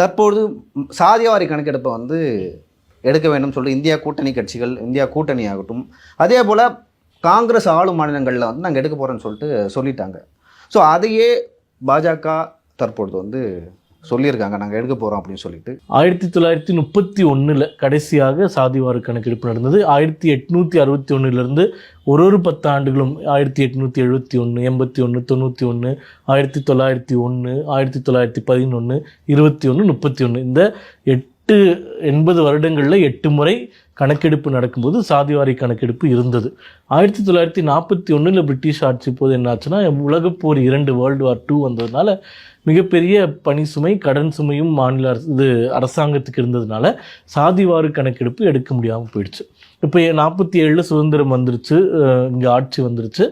தற்பொழுது சாதியவாரி கணக்கெடுப்பை வந்து எடுக்க வேண்டும் சொல்லிட்டு இந்தியா கூட்டணி கட்சிகள் இந்தியா கூட்டணி ஆகட்டும். அதே போல் காங்கிரஸ் ஆளும் மாநிலங்களில் வந்து நாங்கள் எடுக்க போகிறோன்னு சொல்லிட்டு சொல்லிட்டாங்க. ஸோ அதையே பாஜக தற்பொழுது வந்து சொல்லியிருக்காங்க நாங்கள் எடுக்க போகிறோம் அப்படின்னு சொல்லிட்டு. ஆயிரத்தி தொள்ளாயிரத்தி முப்பத்தி ஒன்றில் கடைசியாக சாதிவார கணக்கெடுப்பு நடந்தது. ஆயிரத்தி எட்நூற்றி அறுபத்தி ஒன்றுலேருந்து ஒரு ஒரு பத்து ஆண்டுகளும் ஆயிரத்தி எட்நூற்றி எழுபத்தி ஒன்று எண்பத்தி ஒன்று தொண்ணூற்றி ஒன்று ஆயிரத்தி தொள்ளாயிரத்தி ஒன்று ஆயிரத்தி தொள்ளாயிரத்தி பதினொன்று இருபத்தி ஒன்று முப்பத்தி ஒன்று இந்த எட் எட்டு எண்பது வருடங்களில் எட்டு முறை கணக்கெடுப்பு நடக்கும்போது சாதிவாரி கணக்கெடுப்பு இருந்தது. ஆயிரத்தி தொள்ளாயிரத்தி நாற்பத்தி ஒன்றில் பிரிட்டிஷ் ஆட்சி போது என்னாச்சுன்னா உலகப்போர் இரண்டு வேர்ல்டு வார் டூ வந்ததுனால மிகப்பெரிய பணி சுமை கடன் சுமையும் மாநில அரசு இது அரசாங்கத்துக்கு இருந்ததுனால சாதிவாரி கணக்கெடுப்பு எடுக்க முடியாமல் போயிடுச்சு. இப்போ நாற்பத்தி ஏழில் சுதந்திரம் வந்துருச்சு இங்கே ஆட்சி வந்துருச்சு.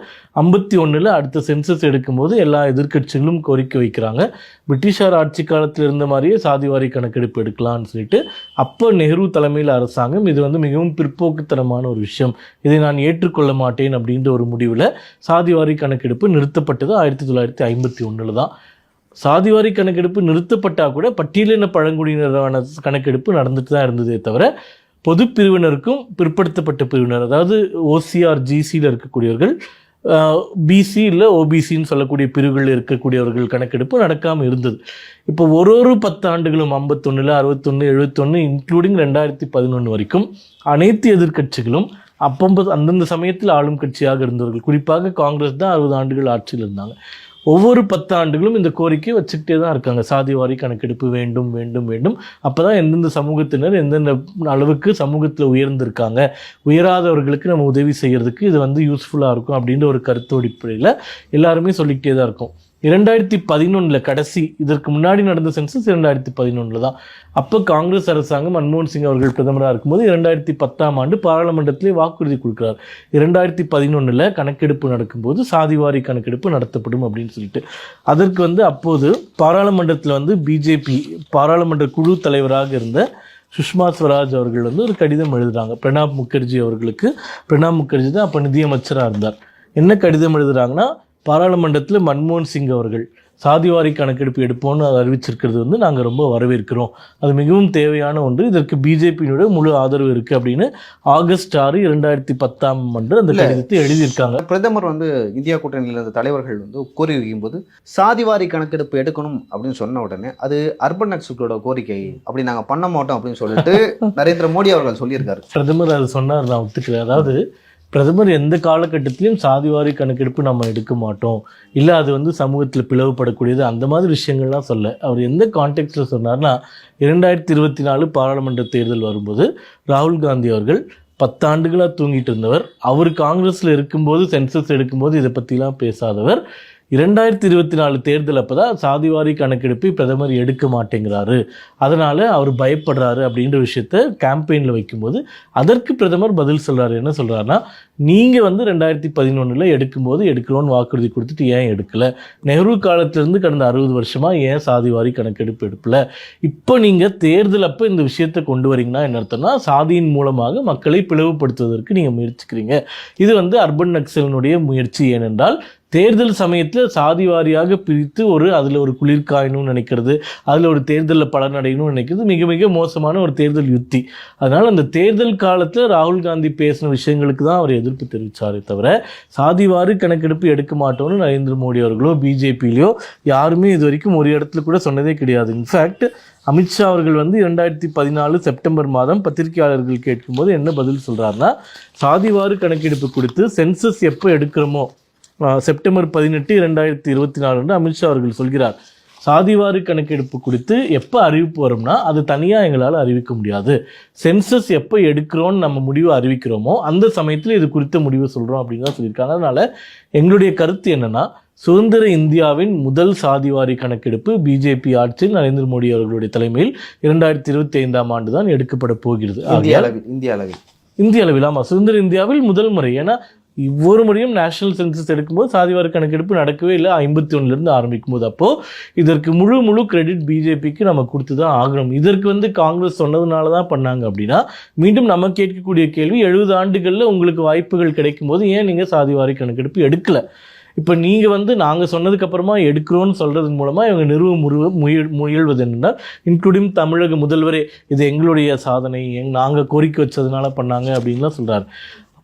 ஐம்பத்தி ஒன்றில் அடுத்த சென்சஸ் எடுக்கும்போது எல்லா எதிர்க்கட்சிகளும் கோரிக்கை வைக்கிறாங்க. பிரிட்டிஷார் ஆட்சி காலத்தில் இருந்த மாதிரியே சாதிவாரி கணக்கெடுப்பு எடுக்கலாம்னு சொல்லிட்டு அப்போ நெஹ்ரு தலைமையில் அரசாங்கம் இது வந்து மிகவும் பிற்போக்குத்தனமான ஒரு விஷயம். இதை நான் ஏற்றுக்கொள்ள மாட்டேன் அப்படின்ற ஒரு முடிவில் சாதிவாரி கணக்கெடுப்பு நிறுத்தப்பட்டது ஆயிரத்தி தொள்ளாயிரத்தி ஐம்பத்தி ஒன்றில் தான். சாதிவாரி கணக்கெடுப்பு நிறுத்தப்பட்டால் கூட பட்டியலின பழங்குடியினரான கணக்கெடுப்பு நடந்துட்டு தான் இருந்ததே தவிர பொது பிரிவினருக்கும் பிற்படுத்தப்பட்ட பிரிவினர் அதாவது ஓசிஆர் ஜிசியில் இருக்கக்கூடியவர்கள் பிசி இல்லை ஓபிசின்னு சொல்லக்கூடிய பிரிவுகளில் இருக்கக்கூடியவர்கள் கணக்கெடுப்பு நடக்காமல் இருந்தது. இப்போ ஒரு ஒரு பத்து ஆண்டுகளும் ஐம்பத்தொன்னில் அறுபத்தொன்று எழுபத்தொன்று இன்க்ளூடிங் ரெண்டாயிரத்தி பதினொன்று வரைக்கும் அனைத்து எதிர்க்கட்சிகளும் அப்பம்பது அந்தந்த சமயத்தில் ஆளும் கட்சியாக இருந்தவர்கள். குறிப்பாக காங்கிரஸ் தான் அறுபது ஆண்டுகள் ஆட்சியில் இருந்தாங்க. ஒவ்வொரு பத்தாண்டுகளும் இந்த கோரிக்கை வச்சுக்கிட்டே தான் இருக்காங்க. சாதிவாரி கணக்கெடுப்பு வேண்டும் வேண்டும் வேண்டும். அப்போ தான் எந்தெந்த சமூகத்தினர் எந்தெந்த அளவுக்கு சமூகத்தில் உயர்ந்திருக்காங்க உயராதவர்களுக்கு நம்ம உதவி செய்கிறதுக்கு இது வந்து யூஸ்ஃபுல்லாக இருக்கும் அப்படின்ற ஒரு கருத்து அடிப்படையில் எல்லாருமே சொல்லிக்கிட்டே தான் இருக்கும். இரண்டாயிரத்தி பதினொன்றில் கடைசி இதற்கு முன்னாடி நடந்த சென்சஸ் இரண்டாயிரத்தி பதினொன்றில் தான். அப்போ காங்கிரஸ் அரசாங்கம் மன்மோகன் சிங் அவர்கள் பிரதமராக இருக்கும்போது இரண்டாயிரத்தி பத்தாம் ஆண்டு பாராளுமன்றத்திலே வாக்குறுதி கொடுக்குறார். இரண்டாயிரத்தி பதினொன்றில் கணக்கெடுப்பு நடக்கும்போது சாதிவாரி கணக்கெடுப்பு நடத்தப்படும் அப்படின்னு சொல்லிட்டு. அதற்கு வந்து அப்போது பாராளுமன்றத்தில் வந்து பிஜேபி பாராளுமன்ற குழு தலைவராக இருந்த சுஷ்மா ஸ்வராஜ் அவர்கள் வந்து ஒரு கடிதம் எழுதுகிறாங்க பிரணாப் முகர்ஜி அவர்களுக்கு. பிரணாப் முகர்ஜி தான் அப்போ நிதியமைச்சராக இருந்தார். என்ன கடிதம் எழுதுகிறாங்கன்னா பாராளுமன்றத்தில் மன்மோகன் சிங் அவர்கள் சாதிவாரி கணக்கெடுப்பு எடுப்போம்னு அதை அறிவிச்சிருக்கிறது வந்து நாங்கள் ரொம்ப வரவேற்கிறோம். அது மிகவும் தேவையான ஒன்று. இதற்கு பிஜேபியினுடைய முழு ஆதரவு இருக்குது அப்படின்னு ஆகஸ்ட் ஆறு இரண்டாயிரத்தி பத்தாம் ஆண்டு அந்த கடிதத்தை எழுதியிருக்காங்க. பிரதமர் வந்து இந்தியா கூட்டணியில் இருந்த தலைவர்கள் வந்து கோரி வைக்கும்போது சாதிவாரி கணக்கெடுப்பு எடுக்கணும் அப்படின்னு சொன்ன உடனே அது அர்பன் நக்சலோட கோரிக்கை அப்படி நாங்கள் பண்ண மாட்டோம் அப்படின்னு சொல்லிட்டு நரேந்திர மோடி அவர்கள் சொல்லியிருக்காரு. பிரதமர் அது சொன்னார் நான் ஒத்துக்கிறேன் அதாவது பிரதமர் எந்த காலகட்டத்திலையும் சாதிவாரி கணக்கெடுப்பு நம்ம எடுக்க மாட்டோம். இல்லை அது வந்து சமூகத்தில் பிளவுபடக்கூடியது. அந்த மாதிரி விஷயங்கள்லாம் சொல்ல. அவர் எந்த கான்டெக்ட்ல சொன்னார்னா இரண்டாயிரத்தி இருபத்தி நாலு பாராளுமன்ற தேர்தல் வரும்போது ராகுல் காந்தி அவர்கள் பத்தாண்டுகளாக தூங்கிட்டு இருந்தவர். அவர் காங்கிரஸில் இருக்கும்போது சென்சஸ் எடுக்கும்போது இதை பற்றிலாம் பேசாதவர். இரண்டாயிரத்தி இருபத்தி நாலு தேர்தல் அப்போ தான் சாதிவாரி கணக்கெடுப்பை பிரதமர் எடுக்க மாட்டேங்கிறாரு. அதனால் அவர் பயப்படுறாரு அப்படின்ற விஷயத்த கேம்பெயினில் வைக்கும்போது அதற்கு பிரதமர் பதில் சொல்கிறாரு என்ன சொல்கிறாருன்னா நீங்கள் வந்து ரெண்டாயிரத்தி பதினொன்றில் எடுக்கும்போது எடுக்கணும்னு வாக்குறுதி கொடுத்துட்டு ஏன் எடுக்கலை? நெஹ்ரு காலத்திலேருந்து கடந்த அறுபது வருஷமாக ஏன் சாதிவாரி கணக்கெடுப்பு எடுப்பலை? இப்போ நீங்கள் தேர்தல் அப்போ இந்த விஷயத்தை கொண்டு வரீங்கன்னா என்ன அர்த்தம்னா சாதியின் மூலமாக மக்களை பிளவுபடுத்துவதற்கு நீங்கள் முயற்சிக்கிறீங்க. இது வந்து அர்பன் நக்சலினுடைய முயற்சி. ஏனென்றால் தேர்தல் சமயத்தில் சாதி வாரியாக பிரித்து ஒரு அதில் ஒரு குளிர்காயணும்னு நினைக்கிறது அதில் ஒரு தேர்தலில் பலன் அடையணும்னு நினைக்கிறது மிக மிக மோசமான ஒரு தேர்தல் யுத்தி. அதனால் அந்த தேர்தல் காலத்தில் ராகுல் காந்தி பேசின விஷயங்களுக்கு தான் அவர் எதிர்ப்பு தெரிவித்தாரே தவிர சாதிவாரி கணக்கெடுப்பு எடுக்க மாட்டோம்னு நரேந்திர மோடி அவர்களோ பிஜேபியிலையோ யாருமே இது வரைக்கும் ஒரு இடத்துல கூட சொன்னதே கிடையாது. இன்ஃபேக்ட் அமித்ஷா அவர்கள் வந்து இரண்டாயிரத்தி பதினாலு செப்டம்பர் மாதம் பத்திரிகையாளர்கள் கேட்கும்போது என்ன பதில் சொல்கிறாருன்னா சாதிவாரி கணக்கெடுப்பு கொடுத்து சென்சஸ் எப்போ எடுக்கிறோமோ செப்டம்பர் பதினெட்டு இரண்டாயிரத்தி இருபத்தி நாலு அன்று அமித்ஷா அவர்கள் சொல்கிறார். சாதிவாரி கணக்கெடுப்பு குறித்து எப்போ அறிவிப்பு வரும்னா அது தனியாக எங்களால் அறிவிக்க முடியாது. சென்சஸ் எப்போ எடுக்கிறோன்னு நம்ம முடிவு அறிவிக்கிறோமோ அந்த சமயத்தில் இது குறித்த முடிவு சொல்கிறோம் அப்படின்னு தான் சொல்லியிருக்காங்க. அதனால் எங்களுடைய கருத்து என்னன்னா சுதந்திர இந்தியாவின் முதல் சாதிவாரி கணக்கெடுப்பு பிஜேபி ஆட்சியில் நரேந்திர மோடி அவர்களுடைய தலைமையில் இரண்டாயிரத்தி இருபத்தி ஐந்தாம் ஆண்டு தான் எடுக்கப்பட போகிறது. இந்திய அளவில் இந்திய அளவில். இந்திய அளவில் ஆமாம் சுதந்திர இந்தியாவில் முதல் முறை. ஏன்னா ஒவ்வொரு முறையும் நேஷனல் சென்சஸ் எடுக்கும்போது சாதிவார கணக்கெடுப்பு நடக்கவே இல்லை. ஐம்பத்தி ஒன்றுலேருந்து ஆரம்பிக்கும் போது அப்போது இதற்கு முழு முழு கிரெடிட் பிஜேபிக்கு நம்ம கொடுத்து தான் ஆகணும். இதற்கு வந்து காங்கிரஸ் சொன்னதுனால தான் பண்ணாங்க அப்படின்னா மீண்டும் நம்ம கேட்கக்கூடிய கேள்வி எழுபது ஆண்டுகளில் உங்களுக்கு வாய்ப்புகள் கிடைக்கும் போது ஏன் நீங்கள் சாதிவாரி கணக்கெடுப்பு எடுக்கலை? இப்போ நீங்கள் வந்து நாங்கள் சொன்னதுக்கப்புறமா எடுக்கிறோன்னு சொல்கிறதன் மூலமாக இவங்க நிறுவ முருவ முயல் முயல்வது என்னென்னா இன்க்ளூடிங் தமிழக முதல்வரே இது எங்களுடைய சாதனை எங் நாங்கள் கோரிக்கை வச்சதுனால பண்ணாங்க அப்படின்லாம் சொல்கிறார்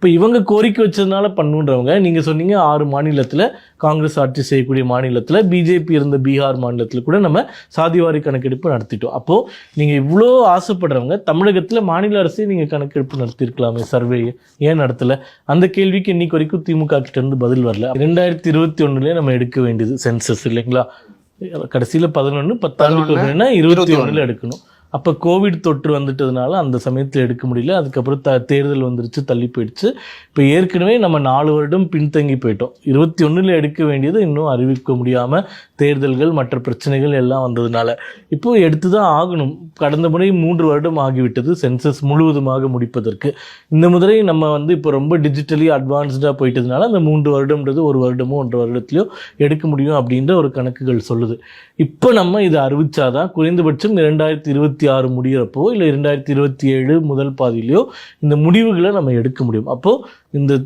அப்போ இவங்க கோரிக்கை வச்சதுனால பண்ணுன்றவங்க நீங்கள் சொன்னீங்க ஆறு மாநிலத்தில் காங்கிரஸ் ஆட்சி செய்யக்கூடிய மாநிலத்தில் பிஜேபி இருந்த பீகார் மாநிலத்தில் கூட நம்ம சாதிவாரி கணக்கெடுப்பு நடத்திட்டோம். அப்போது நீங்கள் இவ்வளோ ஆசைப்படுறவங்க தமிழகத்தில் மாநில அரசே நீங்கள் கணக்கெடுப்பு நடத்தியிருக்கலாமே சர்வே ஏன் நடத்தலை? அந்த கேள்விக்கு இன்னைக்கு வரைக்கும் திமுக கிட்ட இருந்து பதில் வரல. ரெண்டாயிரத்தி இருபத்தி ஒன்றுலேயே நம்ம எடுக்க வேண்டியது சென்சஸ் இல்லைங்களா? கடைசியில் பதினொன்று ஒன்றுனா இருபத்தி ஒன்றில் எடுக்கணும். அப்போ கோவிட் தொற்று வந்துட்டதுனால அந்த சமயத்தில் எடுக்க முடியல. அதுக்கப்புறம் த தேர்தல் வந்துருச்சு தள்ளி போயிடுச்சு. இப்போ ஏற்கனவே நம்ம நாலு வருடம் பின்தங்கி போயிட்டோம். இருபத்தி ஒன்றில் எடுக்க வேண்டியது இன்னும் அறிவிக்க முடியாமல் தேர்தல்கள் மற்ற பிரச்சனைகள் எல்லாம் வந்ததுனால. இப்போ எடுத்து தான் ஆகணும். கடந்த முறை மூன்று வருடம் ஆகிவிட்டது. சென்சஸ் முழுவதுமாக முடிப்பதற்கு. இந்த முறை நம்ம வந்து இப்போ ரொம்ப டிஜிட்டலி அட்வான்ஸ்டாக போயிட்டதுனால அந்த மூன்று வருடம்ன்றது ஒரு வருடமோ ஒன்றரை வருடத்துலையோ எடுக்க முடியும் அப்படின்ற ஒரு கணக்குகள் சொல்லுது. இப்போ நம்ம இதை அறிவிச்சாதான் குறைந்தபட்சம் இரண்டாயிரத்தி இருபத்தி ஆறு முடியிறப்போ இல்லை இரண்டாயிரத்தி இருபத்தி ஏழு முதல் பாதியிலையோ இந்த முடிவுகளை நம்ம எடுக்க முடியும். அப்போது இந்த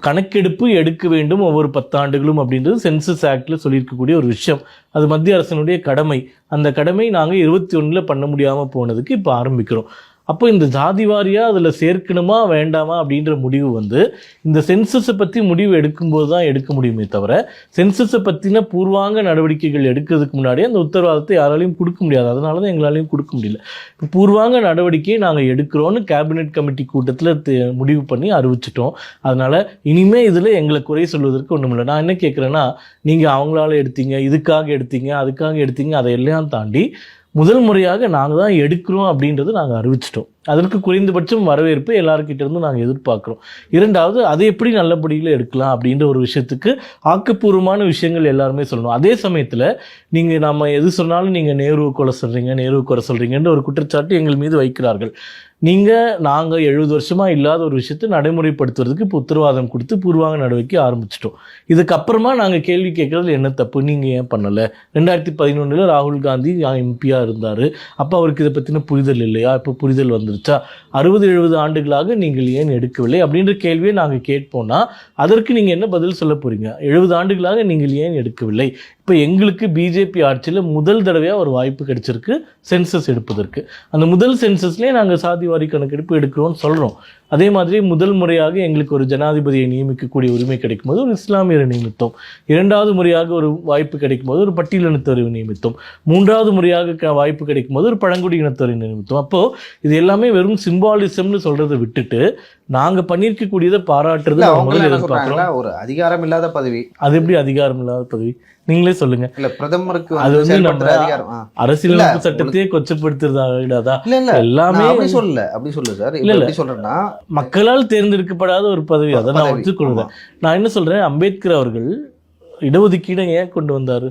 கணக்கெடுப்பு எடுக்க வேண்டும் ஒவ்வொரு பத்தாண்டுகளும் அப்படின்றது சென்சஸ் ஆக்டில் சொல்லியிருக்கக்கூடிய ஒரு விஷயம். அது மத்திய அரசினுடைய கடமை. அந்த கடமை நாங்கள் இருபத்தி ஒன்றில் பண்ண முடியாமல் போனதுக்கு இப்போ ஆரம்பிக்கிறோம். அப்போ இந்த ஜாதி வாரியாக அதில் சேர்க்கணுமா வேண்டாமா அப்படின்ற முடிவு வந்து இந்த சென்சஸை பற்றி முடிவு எடுக்கும்போது தான் எடுக்க முடியுமே தவிர சென்சஸை பற்றின பூர்வாங்க நடவடிக்கைகள் எடுக்கிறதுக்கு முன்னாடியே அந்த உத்தரவாதத்தை யாராலையும் கொடுக்க முடியாது. அதனால தான் எங்களாலையும் கொடுக்க முடியல. இப்போ பூர்வாங்க நடவடிக்கையை நாங்கள் எடுக்கிறோன்னு கேபினெட் கமிட்டி கூட்டத்தில் முடிவு பண்ணி அறிவிச்சிட்டோம். அதனால் இனிமேல் இதில் எங்களை குறை சொல்வதற்கு ஒன்றும் இல்லை. நான் என்ன கேட்குறேன்னா நீங்கள் அவங்களால எடுத்தீங்க இதுக்காக எடுத்தீங்க அதுக்காக எடுத்தீங்க அதையெல்லாம் தாண்டி முதல் முறையாக நாங்கள் தான் எடுக்கிறோம் அப்படின்றத நாங்கள் அறிவிச்சிட்டோம். அதற்கு குறைந்தபட்சம் வரவேற்பு எல்லாருக்கிட்ட இருந்து நாங்கள் எதிர்பார்க்குறோம். இரண்டாவது அதை எப்படி நல்லபடியில் எடுக்கலாம் அப்படின்ற ஒரு விஷயத்துக்கு ஆக்கப்பூர்வமான விஷயங்கள் எல்லாருமே சொல்லணும். அதே சமயத்தில் நீங்கள் நம்ம எது சொன்னாலும் நீங்கள் நேருவை கொலை சொல்கிறீங்க நேருவை கொலை சொல்கிறீங்கன்ற ஒரு குற்றச்சாட்டு எங்கள் மீது வைக்கிறார்கள். நீங்கள் நாங்கள் எழுபது வருஷமாக இல்லாத ஒரு விஷயத்தை நடைமுறைப்படுத்துறதுக்கு இப்போ உத்தரவாதம் கொடுத்து பூர்வாங்க நடவடிக்கை ஆரம்பிச்சிட்டோம். இதுக்கப்புறமா நாங்கள் கேள்வி கேட்குறது என்ன தப்பு? நீங்கள் ஏன் பண்ணலை? ரெண்டாயிரத்தி பதினொன்றில் ராகுல் காந்தி எம்பியாக இருந்தார். அப்போ அவருக்கு இதை பற்றின புரிதல் இல்லையா? இப்போ புரிதல் வந்துருச்சா அறுபது எழுபது ஆண்டுகளாக நீங்கள் ஏன் எடுக்கவில்லை? அப்படின்ற கேள்வியை நாங்கள் கேட்போம்னா அதற்கு நீங்கள் என்ன பதில் சொல்ல போகிறீங்க எழுபது ஆண்டுகளாக நீங்கள் ஏன் எடுக்கவில்லை? இப்போ எங்களுக்கு பிஜேபி ஆட்சியில் முதல் தடவையாக ஒரு வாய்ப்பு கிடைச்சிருக்கு சென்சஸ் எடுப்பதற்கு. அந்த முதல் சென்சஸ்லேயே நாங்கள் சாதிவாரி கணக்கெடுப்பு எடுக்கிறோம்னு சொல்கிறோம் அதே மாதிரி முதல் முறையாக எங்களுக்கு ஒரு ஜனாதிபதியை நியமிக்கக்கூடிய உரிமை கிடைக்கும் போது ஒரு இஸ்லாமியரை நியமித்தோம். இரண்டாவது முறையாக ஒரு வாய்ப்பு கிடைக்கும் போது ஒரு பட்டியலினத்தவரை நியமித்தோம். மூன்றாவது முறையாக வாய்ப்பு கிடைக்கும் போது ஒரு பழங்குடியினத்தவரை நியமித்தோம். அப்போது இது எல்லாமே வெறும் சிம்பாலிசம்னு சொல்கிறத விட்டுட்டு நாங்கள் பண்ணியிருக்கக்கூடியதை பாராட்டுறது ஒரு அதிகாரம் இல்லாத பதவி. அது எப்படி அதிகாரம் இல்லாத பதவி? நீங்களே சொல்லுங்க. இல்ல பிரதமருக்கு அது வந்து நம்ம. அரசியலமைப்பு சட்டத்தையே கொச்சப்படுத்துறதா விடாதா இல்ல இல்ல. எல்லாமே அப்படி சொல்லல. அப்படி சொல்லு சார். இல்ல, இல்ல. சொல்றேன்னா மக்களால் தேர்ந்தெடுக்கப்படாத ஒரு பதவி. அதை நான். ஒத்துக்கொள்வேன் நான் என்ன சொல்றேன்? அம்பேத்கர் அவர்கள் இடஒதுக்கீடை ஏன் கொண்டு வந்தாரு?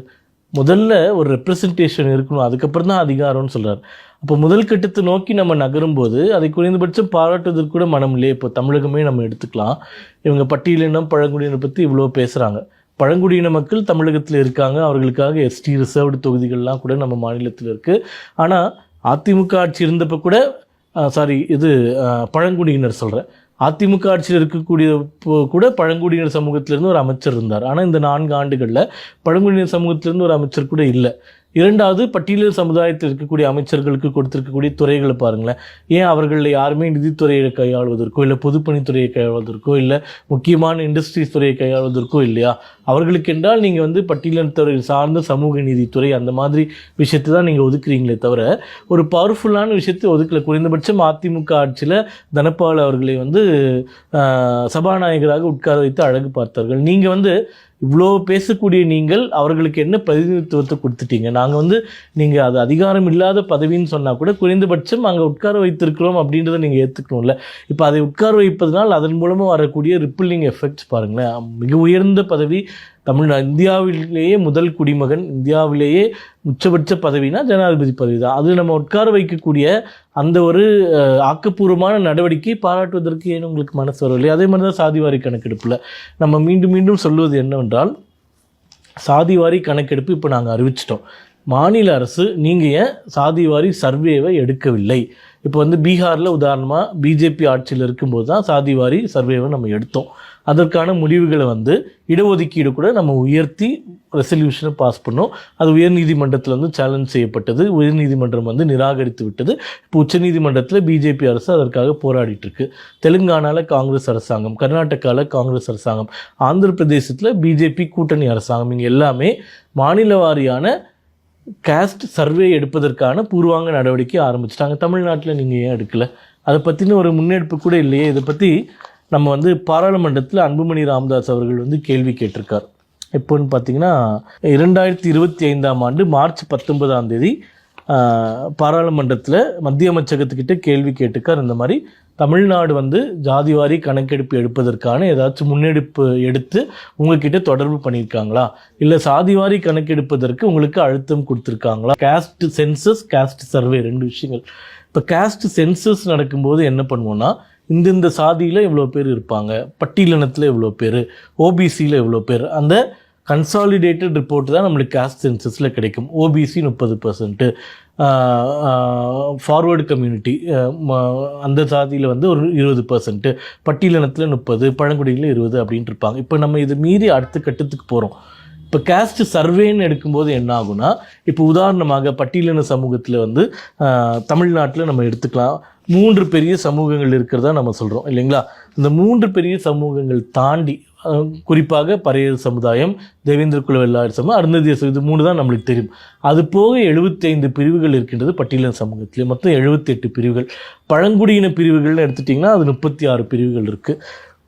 முதல்ல ஒரு ரெப்ரசன்டேஷன் இருக்கணும். அதுக்கப்புறம் தான் அதிகாரம்னு சொல்றாரு. அப்போ முதல் கட்டத்தை நோக்கி நம்ம நகரும்போது அதை குறைந்தபட்சம் பாராட்டுவதற்கு கூட மனம் இல்லையே. இப்போ தமிழகமே நம்ம எடுத்துக்கலாம். இவங்க பட்டியலினம் பழங்குடியினர் பற்றி இவ்வளோ பேசுகிறாங்க பழங்குடியின மக்கள் தமிழகத்தில் இருக்காங்க. அவர்களுக்காக எஸ்டி ரிசர்வ்டு தொகுதிகள்லாம் கூட நம்ம மாநிலத்தில் இருக்குது ஆனால் அதிமுக ஆட்சி இருந்தப்போ கூட சாரி இது அஹ், பழங்குடியினர் சொல்கிறேன் அதிமுக ஆட்சியில் இருக்கக்கூடிய இப்போ கூட பழங்குடியினர் சமூகத்திலிருந்து ஒரு அமைச்சர் இருந்தார். ஆனால் இந்த நான்கு ஆண்டுகளில் பழங்குடியினர் சமூகத்திலிருந்து ஒரு அமைச்சர் கூட இல்லை. இரண்டாவது பட்டியலில் சமுதாயத்தில் இருக்கக்கூடிய அமைச்சர்களுக்கு கொடுத்திருக்கக்கூடிய துறைகளை பாருங்களேன். ஏன் அவர்களில் யாருமே நிதித்துறையை கையாள்வதற்கோ இல்லை பொதுப்பணித்துறையை கையாளுவதற்கோ இல்லை முக்கியமான இண்டஸ்ட்ரீஸ் துறையை கையாள்வதற்கோ இல்லையா? அவர்களுக்கு என்றால் நீங்கள் வந்து பட்டியலினத்துறை சார்ந்த சமூக நீதித்துறை அந்த மாதிரி விஷயத்தை தான் நீங்கள் ஒதுக்குறீங்களே தவிர ஒரு பவர்ஃபுல்லான விஷயத்தை ஒதுக்கல. குறைந்தபட்சம் அதிமுக ஆட்சியில் தனபால் அவர்களை வந்து சபாநாயகராக உட்கார வைத்து அழகு பார்த்தார்கள். நீங்கள் வந்து இவ்வளோ பேசக்கூடிய நீங்கள் அவர்களுக்கு என்ன பிரதிநிதித்துவத்தை கொடுத்துட்டீங்க? நாங்கள் வந்து நீங்கள் அது அதிகாரம் இல்லாத பதவின்னு சொன்னால் கூட குறைந்தபட்சம் அங்கே உட்கார வைத்திருக்கிறோம் அப்படின்றத நீங்கள் ஏற்றுக்கணும்ல இப்போ அதை உட்கார வைப்பதனால் அதன் மூலமாக வரக்கூடிய ரிப்பிளிங் எஃபெக்ட்ஸ் பாருங்களேன். மிக உயர்ந்த பதவி தமிழ்நா இந்தியாவிலேயே முதல் குடிமகன் இந்தியாவிலேயே உச்சபட்ச பதவினா ஜனாதிபதி பதவி தான் அது நம்ம உட்கார வைக்கக்கூடிய அந்த ஒரு ஆக்கப்பூர்வமான நடவடிக்கை பாராட்டுவதற்கு ஏன் உங்களுக்கு மனசு வரவில்லை? அதே மாதிரி தான் சாதிவாரி கணக்கெடுப்பில். நம்ம மீண்டும் மீண்டும் சொல்வது என்னவென்றால் சாதிவாரி கணக்கெடுப்பு இப்போ நாங்கள் அறிவிச்சிட்டோம். மாநில அரசு நீங்கள் ஏன் சாதிவாரி சர்வேவை எடுக்கவில்லை? இப்போ வந்து பீகாரில் உதாரணமாக பிஜேபி ஆட்சியில் இருக்கும்போது தான் சாதிவாரி சர்வேவை நம்ம எடுத்தோம். அதற்கான முடிவுகளை வந்து இடஒதுக்கீடு கூட நம்ம உயர்த்தி ரெசல்யூஷனை பாஸ் பண்ணோம். அது உயர்நீதிமன்றத்தில் வந்து சேலஞ்ச் செய்யப்பட்டது. உயர்நீதிமன்றம் வந்து நிராகரித்து விட்டது. இப்போ உச்சநீதிமன்றத்தில் பிஜேபி அரசு அதற்காக போராடிட்டு இருக்கு தெலுங்கானாவில் காங்கிரஸ் அரசாங்கம் கர்நாடகாவில் காங்கிரஸ் அரசாங்கம் ஆந்திர பிரதேசத்தில் பிஜேபி கூட்டணி அரசாங்கம் இங்கே எல்லாமே மாநில வாரியான காஸ்ட் சர்வே எடுப்பதற்கான பூர்வாங்க நடவடிக்கை ஆரம்பிச்சிட்டாங்க. தமிழ்நாட்டில் நீங்கள் ஏன் எடுக்கலை? அதை பற்றின ஒரு முன்னெடுப்பு கூட இல்லையே. இதை பற்றி நம்ம வந்து பாராளுமன்றத்தில் அன்புமணி ராமதாஸ் அவர்கள் வந்து கேள்வி கேட்டிருக்கார். எப்போன்னு பார்த்தீங்கன்னா இரண்டாயிரத்தி இருபத்தி ஐந்தாம் ஆண்டு மார்ச் பத்தொன்பதாம் தேதி பாராளுமன்றத்தில் மத்திய அமைச்சகத்துக்கிட்ட கேள்வி கேட்டுக்கார் இந்த மாதிரி தமிழ்நாடு வந்து ஜாதிவாரி கணக்கெடுப்பு எடுப்பதற்கான ஏதாச்சும் முன்னெடுப்பு எடுத்து உங்ககிட்ட தொடர்பு பண்ணியிருக்காங்களா? இல்லை சாதிவாரி கணக்கெடுப்பதற்கு உங்களுக்கு அழுத்தம் கொடுத்துருக்காங்களா? கேஸ்ட் சென்சஸ் கேஸ்ட் சர்வே ரெண்டு விஷயங்கள். இப்போ கேஸ்ட் சென்சஸ் நடக்கும்போது என்ன பண்ணுவோன்னா இந்தந்த சாதியில் இவ்வளோ பேர் இருப்பாங்க பட்டியலினத்தில் இவ்வளோ பேர் ஓபிசியில் இவ்வளோ பேர். அந்த கன்சாலிடேட்டட் ரிப்போர்ட் தான் நம்மளுக்கு காஸ்ட் சென்சஸில் கிடைக்கும். ஓபிசி முப்பது பர்சன்ட்டு ஃபார்வர்டு கம்யூனிட்டி அந்த சாதியில் வந்து ஒரு இருபது பர்சன்ட்டு பட்டியலினத்தில் முப்பது பழங்குடியில் இருபது அப்படின்ட்டு இருப்பாங்க. இப்போ நம்ம இது மீறி அடுத்த கட்டத்துக்கு போகிறோம் இப்போ கேஸ்ட் சர்வேன்னு எடுக்கும்போது என்ன ஆகும்னா இப்போ உதாரணமாக பட்டியலின சமூகத்தில் வந்து தமிழ்நாட்டில் நம்ம எடுத்துக்கலாம். மூன்று பெரிய சமூகங்கள் இருக்கிறதா நம்ம சொல்கிறோம் இல்லைங்களா? இந்த மூன்று பெரிய சமூகங்கள் தாண்டி குறிப்பாக பறையர் சமுதாயம் தேவேந்திர குல வெள்ளாறு சமூகம் அருந்ததிய இது மூணு தான் நம்மளுக்கு தெரியும். அது போக 75 பிரிவுகள் இருக்கின்றது பட்டியலின சமூகத்தில். மொத்தம் 78 பிரிவுகள். பழங்குடியின பிரிவுகள்னு எடுத்துட்டிங்கன்னா அது முப்பத்தி ஆறு பிரிவுகள் இருக்குது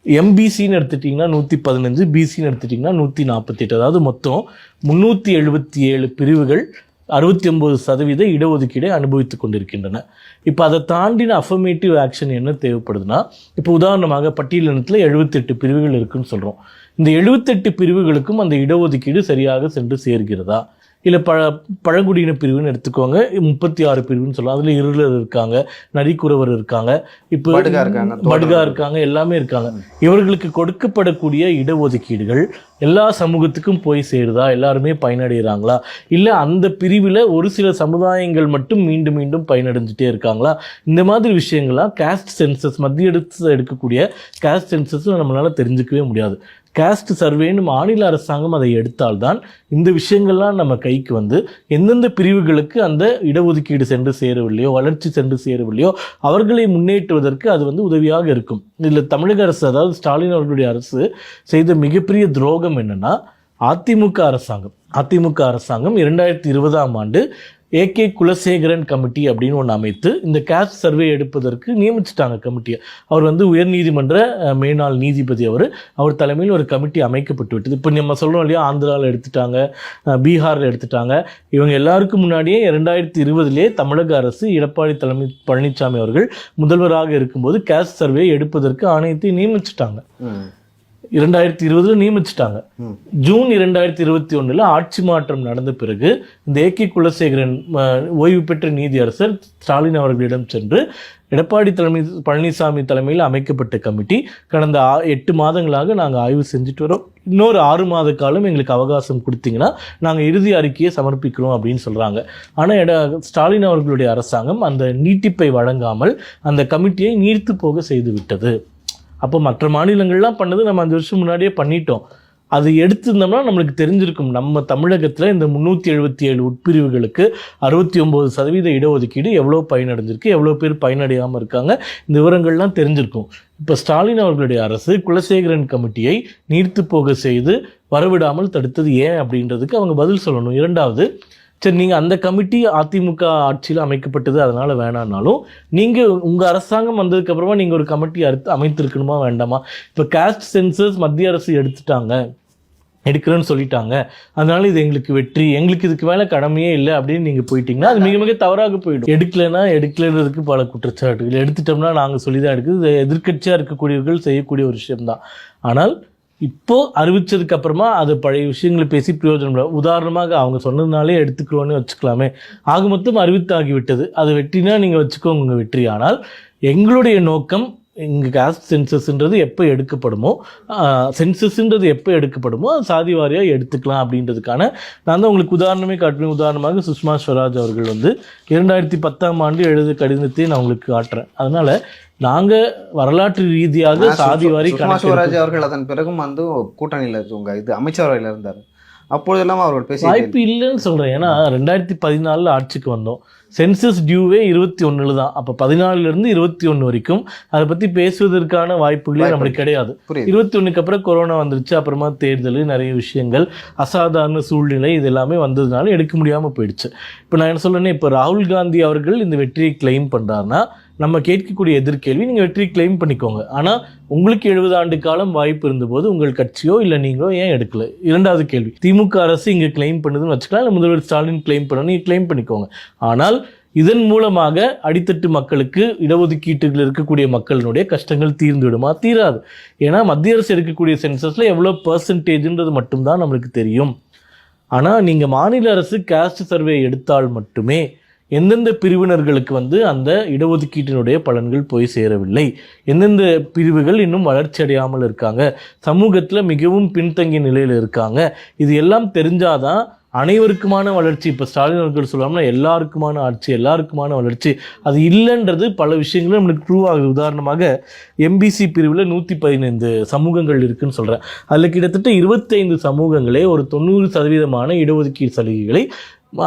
எம்பிசின்னு எடுத்துட்டிங்கன்னா நூற்றி பதினஞ்சு பிசின்னு எடுத்துட்டிங்கன்னா நூற்றி நாற்பத்தெட்டு அதாவது மொத்தம் முந்நூற்றி எழுபத்தி ஏழு பிரிவுகள் அறுபத்தி ஒம்பது சதவீத இடஒதுக்கீடை அனுபவித்துக் கொண்டிருக்கின்றன. இப்போ அதை தாண்டின அஃபர்மேட்டிவ் ஆக்ஷன் என்ன தேவைப்படுதுன்னா இப்போ உதாரணமாக பட்டியலினத்தில் எழுபத்தெட்டு பிரிவுகள் இருக்குன்னு சொல்கிறோம் இந்த எழுபத்தெட்டு பிரிவுகளுக்கும் அந்த இடஒதுக்கீடு சரியாக சென்று சேர்கிறதா? இல்லை பழ பழங்குடியின பிரிவுன்னு எடுத்துக்கோங்க. முப்பத்தி ஆறு பிரிவுன்னு சொல்லலாம். அதில் இருளர் இருக்காங்க நரிக்குறவர் இருக்காங்க. இப்போ படுகா இருக்காங்க எல்லாமே இருக்காங்க. இவர்களுக்கு கொடுக்கப்படக்கூடிய இடஒதுக்கீடுகள் எல்லா சமூகத்துக்கும் போய் சேருதா? எல்லாருமே பயனடைகிறாங்களா? இல்லை அந்த பிரிவில் ஒரு சில சமுதாயங்கள் மட்டும் மீண்டும் மீண்டும் பயனடைஞ்சிட்டே இருக்காங்களா? இந்த மாதிரி விஷயங்கள்லாம் காஸ்ட் சென்சஸ் மத்திய எடுத்து எடுக்கக்கூடிய காஸ்ட் சென்சஸ் நம்மளால தெரிஞ்சுக்கவே முடியாது. கேஸ்ட் சர்வேன்னு மாநில அரசாங்கம் அதை எடுத்தால்தான் இந்த விஷயங்கள்லாம் நம்ம கைக்கு வந்து எந்தெந்த பிரிவுகளுக்கு அந்த இடஒதுக்கீடு சென்று சேரவில்லையோ வளர்ச்சி சென்று சேரவில்லையோ அவர்களை முன்னேற்றுவதற்கு அது வந்து உதவியாக இருக்கும். இதில் தமிழக அரசு அதாவது ஸ்டாலின் அவர்களுடைய அரசு செய்த மிகப்பெரிய துரோகம் என்னன்னா அதிமுக அரசாங்கம். அதிமுக அரசாங்கம் இரண்டாயிரத்தி இருபதாம் ஆண்டு ஏகே குலசேகரன் கமிட்டி அப்படின்னு ஒன்று அமைத்து இந்த கேஸ்ட் சர்வே எடுப்பதற்கு நியமிச்சிட்டாங்க கமிட்டியை அவர் வந்து உயர்நீதிமன்ற மேனாள் நீதிபதி அவர். அவர் தலைமையில் ஒரு கமிட்டி அமைக்கப்பட்டு விட்டது. இப்போ நம்ம சொல்கிறோம் இல்லையா ஆந்திராவில் எடுத்துட்டாங்க பீகாரில் எடுத்துட்டாங்க. இவங்க எல்லாருக்கும் முன்னாடியே இரண்டாயிரத்தி இருபதுலேயே தமிழக அரசு எடப்பாடி தலைமை பழனிசாமி அவர்கள் முதல்வராக இருக்கும்போது கேஸ்ட் சர்வே எடுப்பதற்கு ஆணையத்தை நியமிச்சிட்டாங்க. இரண்டாயிரத்தி இருபதுல நியமிச்சிட்டாங்க. ஜூன் இரண்டாயிரத்தி இருபத்தி ஒண்ணுல ஆட்சி மாற்றம் நடந்த பிறகு இந்த ஏகே குலசேகரன் அஹ், ஓய்வு பெற்ற நீதியரசர் ஸ்டாலின் அவர்களிடம் சென்று எடப்பாடி தலைமை பழனிசாமி தலைமையில் அமைக்கப்பட்ட கமிட்டி கடந்த எட்டு மாதங்களாக நாங்கள் ஆய்வு செஞ்சுட்டு வரோம். இன்னொரு ஆறு மாத காலம் எங்களுக்கு அவகாசம் கொடுத்தீங்கன்னா நாங்கள் இறுதி அறிக்கையை சமர்ப்பிக்கிறோம் அப்படின்னு சொல்கிறாங்க ஆனால் எட ஸ்டாலின் அவர்களுடைய அரசாங்கம் அந்த நீட்டிப்பை வழங்காமல் அந்த கமிட்டியை நீர்த்து போக செய்து விட்டது. அப்போ மற்ற மாநிலங்கள்லாம் பண்ணது நம்ம அஞ்சு வருஷம் முன்னாடியே பண்ணிட்டோம். அது எடுத்திருந்தோம்னா நம்மளுக்கு தெரிஞ்சிருக்கும். நம்ம தமிழகத்தில் இந்த முந்நூற்றி எழுபத்தி ஏழு உட்பிரிவுகளுக்கு அறுபத்தி ஒம்பது சதவீத இடஒதுக்கீடு எவ்வளோ பயனடைஞ்சிருக்கு எவ்வளோ பேர் பயனடையாமல் இருக்காங்க இந்த விவரங்கள்லாம் தெரிஞ்சிருக்கும். இப்போ ஸ்டாலின் அவர்களுடைய அரசு குலசேகரன் கமிட்டியை நீர்த்து போக செய்து வரவிடாமல் தடுத்தது ஏன் அப்படின்றதுக்கு அவங்க பதில் சொல்லணும். இரண்டாவது சரி நீங்கள் அந்த கமிட்டி அதிமுக ஆட்சியில் அமைக்கப்பட்டது அதனால் வேணான்னாலும் நீங்கள் உங்கள் அரசாங்கம் வந்ததுக்கப்புறமா நீங்கள் ஒரு கமிட்டி அறுத்து அமைத்திருக்கணுமா வேண்டாமா? இப்போ காஸ்ட் சென்சஸ் மத்திய அரசு எடுத்துட்டாங்க எடுக்கிறேன்னு சொல்லிட்டாங்க. அதனால இது எங்களுக்கு வெற்றி. எங்களுக்கு இதுக்கு மேலே கடமையே இல்லை அப்படின்னு நீங்கள் போயிட்டீங்கன்னா அது மிக மிக தவறாக போயிடும். எடுக்கலைன்னா எடுக்கலைன்றதுக்கு பல குற்றச்சாட்டுகள். எடுத்துட்டோம்னா நாங்கள் சொல்லி தான் எடுக்குது. எதிர்கட்சியாக எதிர்க்கட்சியாக இருக்கக்கூடியவர்கள் செய்யக்கூடிய ஒரு விஷயம்தான். ஆனால் இப்போது அறிவிச்சதுக்கு அப்புறமா அது பழைய விஷயங்களை பேசி பிரயோஜனம் இல்லை. உதாரணமாக அவங்க சொன்னதுனாலே எடுத்துக்கிறோன்னு வச்சுக்கலாமே. ஆக மொத்தம் அறிவித்தாகிவிட்டது. அது வெற்றினா நீங்கள் வச்சுக்கோங்க உங்கள் வெற்றி. ஆனால் எங்களுடைய நோக்கம் இங்கே காஸ்ட் சென்சஸ்ன்றது எப்போ எடுக்கப்படுமோ சென்சஸ்ன்றது எப்போ எடுக்கப்படுமோ அது சாதி வாரியாக எடுத்துக்கலாம் அப்படின்றதுக்கான நான் தான் உங்களுக்கு உதாரணமே காட்டுறேன் உதாரணமாக சுஷ்மா ஸ்வராஜ் அவர்கள் வந்து இரண்டாயிரத்தி பத்தாம் ஆண்டு எழுத கடிதத்தை நான் உங்களுக்கு காட்டுறேன். அதனால நாங்கள் வரலாற்று ரீதியாக சாதி வாரி ஸ்வராஜ் அவர்கள் அதன் பிறகும் வந்து கூட்டணியில் உங்க இது அமைச்சரவையில் இருந்தார். அப்பொழுதெல்லாம் அவர்கள் பேசி வாய்ப்பு இல்லைன்னு சொல்கிறேன் ஏன்னா ரெண்டாயிரத்தி பதினாலில் ஆட்சிக்கு வந்தோம். சென்சஸ் டியூவே இருபத்தி ஒன்றில் தான். அப்போ பதினாலிருந்து இருபத்தி ஒன்று வரைக்கும் அதை பற்றி பேசுவதற்கான வாய்ப்புகளே நம்மளுக்கு கிடையாது. இருபத்தி ஒன்றுக்கு அப்புறம் கொரோனா வந்துருச்சு. அப்புறமா தேர்தல் நிறைய விஷயங்கள் அசாதாரண சூழ்நிலை இது எல்லாமே வந்ததுனால எடுக்க முடியாமல் போயிடுச்சு. இப்போ நான் என்ன சொல்றேன்னா இப்போ ராகுல் காந்தி அவர்கள் இந்த வெற்றியை கிளைம் பண்ணுறாருன்னா நம்ம கேட்கக்கூடிய எதிர்கேள்வி நீங்கள் வெற்றி கிளைம் பண்ணிக்கோங்க. ஆனால் உங்களுக்கு எழுபது ஆண்டு காலம் வாய்ப்பு இருந்தபோது உங்கள் கட்சியோ இல்லை நீங்களோ ஏன் எடுக்கல? இரண்டாவது கேள்வி. திமுக அரசு இங்கே கிளைம் பண்ணுதுன்னு வச்சுக்கலாம் இல்லை முதல்வர் ஸ்டாலின் கிளைம் பண்ணணும் நீங்கள் கிளைம் பண்ணிக்கோங்க. ஆனால் இதன் மூலமாக அடித்தட்டு மக்களுக்கு இடஒதுக்கீட்டுகள் இருக்கக்கூடிய மக்களினுடைய கஷ்டங்கள் தீர்ந்து விடுமா தீராது. ஏன்னா மத்திய அரசு எடுக்கக்கூடிய சென்சஸில் எவ்வளோ பர்சன்டேஜ்ன்றது மட்டும்தான் நம்மளுக்கு தெரியும். ஆனால் நீங்கள் மாநில அரசு கேஸ்ட் சர்வே எடுத்தால் மட்டுமே எந்தெந்த பிரிவினர்களுக்கு வந்து அந்த இடஒதுக்கீட்டினுடைய பலன்கள் போய் சேரவில்லை? எந்தெந்த பிரிவுகள் இன்னும் வளர்ச்சி அடையாமல் இருக்காங்க? சமூகத்தில் மிகவும் பின்தங்கிய நிலையில் இருக்காங்க. இது எல்லாம் தெரிஞ்சாதான் அனைவருக்குமான வளர்ச்சி. இப்போ ஸ்டாலின் அவர்கள் சொல்லாமல் எல்லாருக்குமான ஆட்சி எல்லாருக்குமான வளர்ச்சி. அது இல்லைன்றது பல விஷயங்களும் நம்மளுக்கு ப்ரூவ் ஆகுது. உதாரணமாக எம்பிசி பிரிவில் நூற்றி பதினைந்து சமூகங்கள் இருக்குன்னு சொல்கிறேன் அதில் கிட்டத்தட்ட இருபத்தைந்து சமூகங்களே ஒரு தொண்ணூறு சதவீதமான இடஒதுக்கீடு சலுகைகளை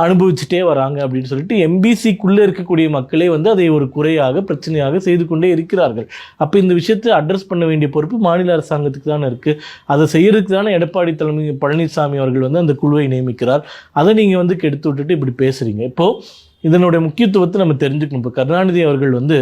அனுபவிச்சுட்டே வராங்க அப்படின்னு சொல்லிட்டு எம்பிசிக்குள்ளே இருக்கக்கூடிய மக்களே வந்து அதை ஒரு குறையாக பிரச்சனையாக செய்து கொண்டே இருக்கிறார்கள். அப்போ இந்த விஷயத்தை அட்ரஸ் பண்ண வேண்டிய பொறுப்பு மாநில அரசாங்கத்துக்கு தானே இருக்குது அதை செய்யறதுக்கு தானே எடப்பாடி தலைமை பழனிசாமி அவர்கள் வந்து அந்த குழுவை நியமிக்கிறார். அதை நீங்கள் வந்து கெடுத்து விட்டுட்டு இப்படி பேசுகிறீங்க இப்போது இதனுடைய முக்கியத்துவத்தை நம்ம தெரிஞ்சுக்கணும். இப்போ கருணாநிதி அவர்கள் வந்து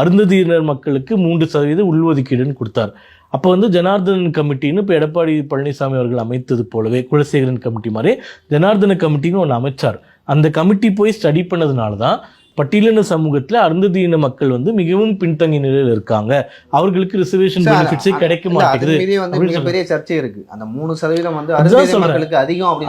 அருந்ததியினர் மக்களுக்கு மூன்று சதவீத உள்ஒதுக்கீடுன்னு கொடுத்தார். அப்போ வந்து ஜனார்தனன் கமிட்டின்னு இப்போ எடப்பாடி பழனிசாமி அவர்கள் அமைத்தது போலவே குலசேகரன் கமிட்டி மாதிரி ஜனார்தன கமிட்டின்னு ஒன்று அமைச்சார். அந்த கமிட்டி போய் ஸ்டடி பண்ணதுனால தான் பட்டியலின சமூகத்தில் அருந்ததியின மக்கள் வந்து மிகவும் பின்தங்கிய நிலையில் இருக்காங்க. அவர்களுக்கு ரிசர்வேஷன் சார், பெனிஃபிட்ஸே கிடைக்க மாட்டேங்குது வந்து மிகப்பெரிய சர்ச்சை இருக்கு. அந்த மூணு சதவீதம் வந்து. மக்களுக்கு அதிகம்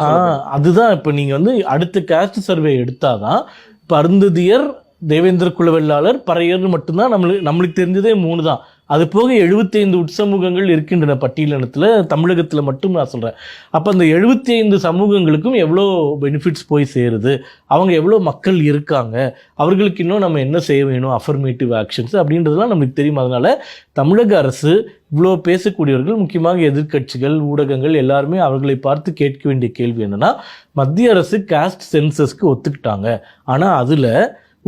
அதுதான் இப்போ நீங்கள் வந்து அடுத்த கேஸ்ட் சர்வே எடுத்தாதான் இப்போ அருந்ததியர் தேவேந்திர குலவெல்லாளர் பறையர்னு மட்டும்தான் நம்மளுக்கு நம்மளுக்கு தெரிஞ்சதே மூணு தான் அது போக எழுபத்தைந்து உட்சமூகங்கள் இருக்கின்றன பட்டியலினத்தில் தமிழகத்தில் மட்டும் நான் சொல்கிறேன் அப்போ அந்த எழுபத்தி ஐந்து சமூகங்களுக்கும் எவ்வளோ பெனிஃபிட்ஸ் போய் சேருது? அவங்க எவ்வளோ மக்கள் இருக்காங்க? அவர்களுக்கு இன்னும் நம்ம என்ன செய்ய வேணும்? அஃபர்மேட்டிவ் ஆக்ஷன்ஸ் அப்படின்றதுலாம் நம்மளுக்கு தெரியும். அதனால் தமிழக அரசு இவ்வளோ பேசக்கூடியவர்கள் முக்கியமாக எதிர்க்கட்சிகள் ஊடகங்கள் எல்லாருமே அவர்களை பார்த்து கேட்க வேண்டிய கேள்வி என்னென்னா மத்திய அரசு காஸ்ட் சென்சஸ்க்கு ஒத்துக்கிட்டாங்க. ஆனால் அதில்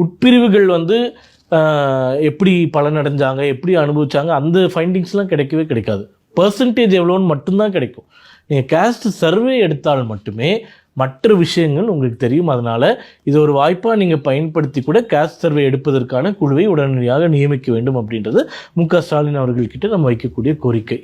உட்பிரிவுகள் வந்து எப்படி பலன் அடைஞ்சாங்க எப்படி அனுபவிச்சாங்க அந்த ஃபைண்டிங்ஸ்லாம் கிடைக்கவே கிடைக்காது. பர்சன்டேஜ் எவ்வளோன்னு மட்டும்தான் கிடைக்கும். நீங்கள் கேஸ்ட் சர்வே எடுத்தால் மட்டுமே மற்ற விஷயங்கள் உங்களுக்கு தெரியும். அதனால் இது ஒரு வாய்ப்பாக நீங்கள் பயன்படுத்தி கூட கேஸ்ட் சர்வே எடுப்பதற்கான குழுவை உடனடியாக நியமிக்க வேண்டும் அப்படின்றது மு க ஸ்டாலின் அவர்கள்கிட்ட நம்ம வைக்கக்கூடிய கோரிக்கை.